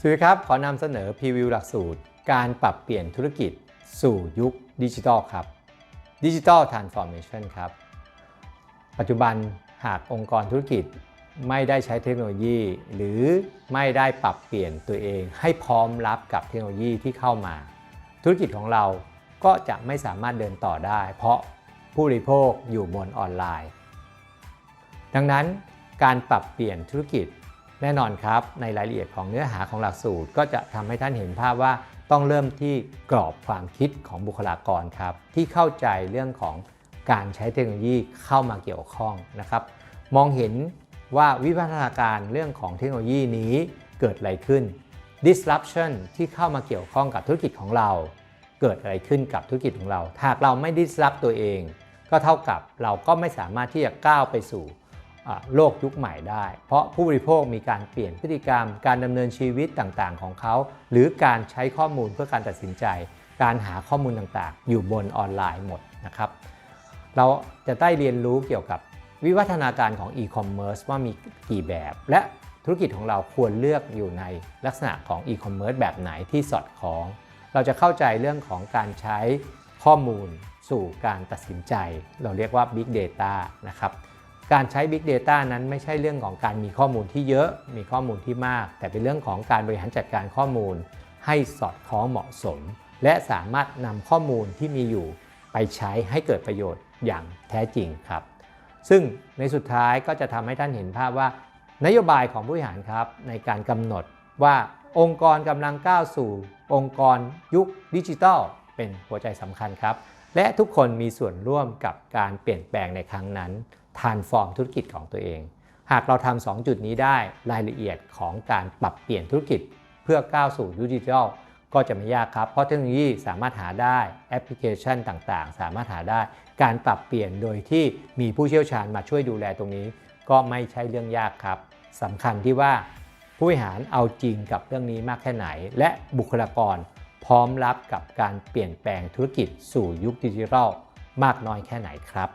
สวัสดีครับ ขอนำเสนอพรีวิวหลักสูตร การปรับเปลี่ยนธุรกิจสู่ยุคดิจิทัลครับดิจิทัลทรานส์ฟอร์เมชันครับ ปัจจุบันหากองค์กรธุรกิจไม่ได้ใช้เทคโนโลยี หรือไม่ได้ปรับเปลี่ยนตัวเอง ให้พร้อมรับกับเทคโนโลยีที่เข้ามา ธุรกิจของเราก็จะไม่สามารถเดินต่อได้ เพราะผู้บริโภคอยู่บนออนไลน์ ดังนั้นการปรับเปลี่ยนธุรกิจ แน่นอนครับ ในรายละเอียดของเนื้อหาของหลักสูตร ก็จะทำให้ท่านเห็นภาพว่าต้องเริ่มที่กรอบความคิดของบุคลากรครับ ที่เข้าใจเรื่องของการใช้เทคโนโลยีเข้ามาเกี่ยวข้องนะครับ มองเห็นว่าวิวัฒนาการเรื่องของเทคโนโลยีนี้เกิดอะไรขึ้น disruption ที่เข้ามาเกี่ยวข้องกับธุรกิจของเรา เกิดอะไรขึ้นกับธุรกิจของเราหากเราไม่ disrupt ตัวเอง ก็เท่ากับเราก็ไม่สามารถที่จะก้าวไปสู่ โลกยุคใหม่ได้ เพราะผู้บริโภคมีการเปลี่ยนพฤติกรรม การดำเนินชีวิตต่างๆ ของเขา หรือการใช้ข้อมูลเพื่อการตัดสินใจ การหาข้อมูลต่างๆ อยู่บนออนไลน์หมดนะครับ เราจะได้เรียนรู้เกี่ยวกับวิวัฒนาการของ e-commerce ว่ามีกี่แบบ และธุรกิจของเราควรเลือกอยู่ในลักษณะของ e-commerce แบบไหนที่สอดคล้อง เราจะเข้าใจเรื่องของการใช้ข้อมูลสู่การตัดสินใจ เราเรียกว่า Big Data นะครับ การใช้ Big Data นั้นไม่ใช่เรื่องของการมีข้อมูลที่เยอะ มีข้อมูลที่มาก แต่เป็นเรื่องของการบริหารจัดการข้อมูล ให้สอดคล้องเหมาะสม และสามารถนำข้อมูลที่มีอยู่ ไปใช้ให้เกิดประโยชน์อย่างแท้จริงครับ ซึ่งในสุดท้ายก็จะทำให้ท่านเห็นภาพว่า นโยบายของผู้บริหารครับ ในการกำหนดว่าองค์กรกำลังก้าวสู่ องค์กรยุคดิจิทัลเป็นหัวใจสำคัญครับ และทุกคนมีส่วนร่วมกับการเปลี่ยนแปลงในครั้งนั้น ทานฟอร์มธุรกิจของตัวเอง หากเราทำสองจุดนี้ได้รายละเอียดของการปรับเปลี่ยนธุรกิจ เพื่อก้าวสู่ดิจิทัลก็จะไม่ยากครับ เพราะเทคโนโลยีสามารถหาได้แอปพลิเคชันต่างๆ สามารถหาได้ การปรับเปลี่ยนโดยที่มีผู้เชี่ยวชาญมาช่วยดูแลตรงนี้ ก็ไม่ใช่เรื่องยากครับสำคัญที่ว่าผู้บริหารเอาจริงกับเรื่องนี้มากแค่ไหน และบุคลากรพร้อมรับกับการเปลี่ยนแปลงธุรกิจสู่ยุคดิจิทัลมากน้อยแค่ไหนครับ